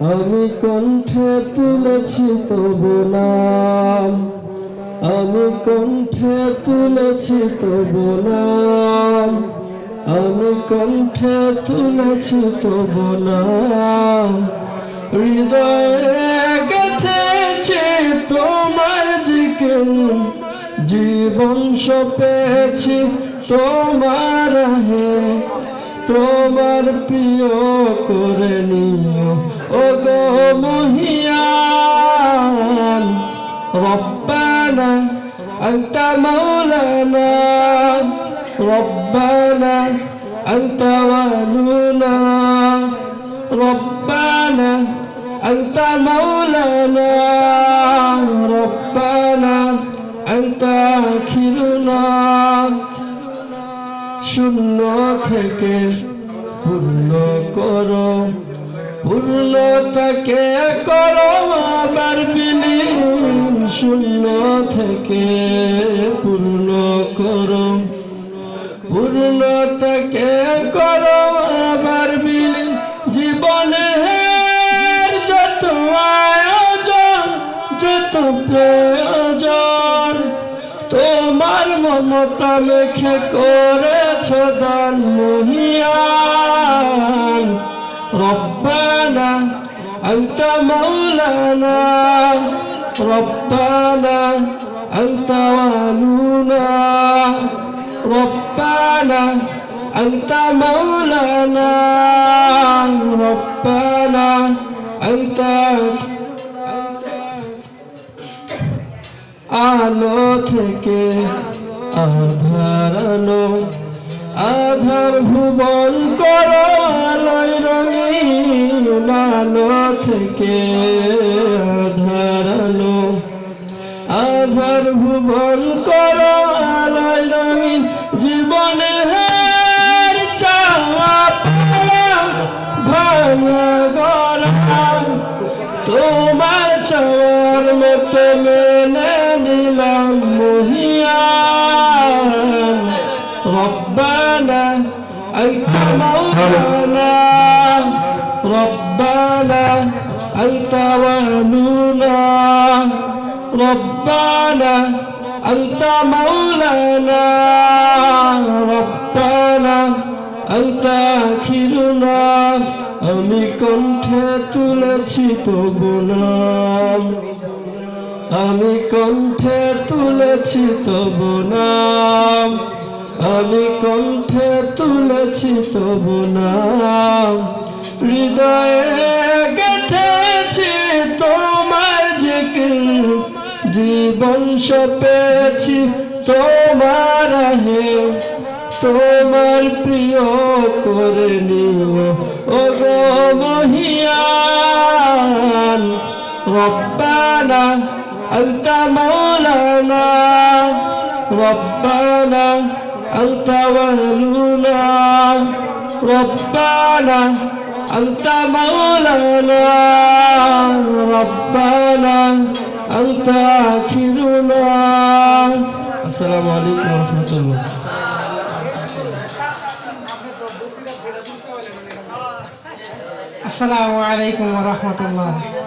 আমি কণ্ঠে তুলেছি তবু নাম। আমি কণ্ঠে তুলেছি তবু নাম। আমি কণ্ঠে তুলেছি তবু নাম। হৃদয়ে গেথেছে তোমার জীবন সপেছি তোমার হে তোমার প্রিয় করে নিও ও গো মহিয়ান রব্বানা أنت مولانا ربنا أنت والونا ربنا أنت مولانا ربنا أنت آخرنا শূন্য থেকে পূর্ণ করো। পূর্ণতাকে করো আবার বিলীন। শূন্য থেকে পূর্ণ করো। পূর্ণতাকে করো আবার বিলীন। জীবনের যত আয়োজন, যত প্রয়োজন, তোমার মমতা মেখে করেছ দান মহিয়ান রব্বানা أنت مولانا ربنا أنت والونا ربنا أنت مولانا ربنا أنت আলো থেকে আধারানো আধার ভুবন করো আলোয় রঙিন আলো থেকে আধারানো আধার ভুবন করো আলোয় রঙিন জীবনে হের পাওয়া ভাঙা গলা তোমার চাওয়ার মতো মেনে নিলাম মহিয়ান রব্বানা أنت مولانا ربنا أنت والونا ربنا أنت مولانا ربنا أنت آخرنا আমি কণ্ঠে তুলেছি তবু নাম আমি কণ্ঠে তুলেছি তবু নাম আমি কণ্ঠে তুলেছি তবু নাম হৃদয়ে গেথেছি তোমার জিকির জীবন সপেছি তোমার হে তোমার প্রিয় করে নিও ও গো মহিয়ান রব্বানা أنت مولانا ربنا أنت ولينا ربنا أنت مولانا ربنا أنت آخرنا السلام عليكم ورحمة الله. السلام عليكم ورحمة الله.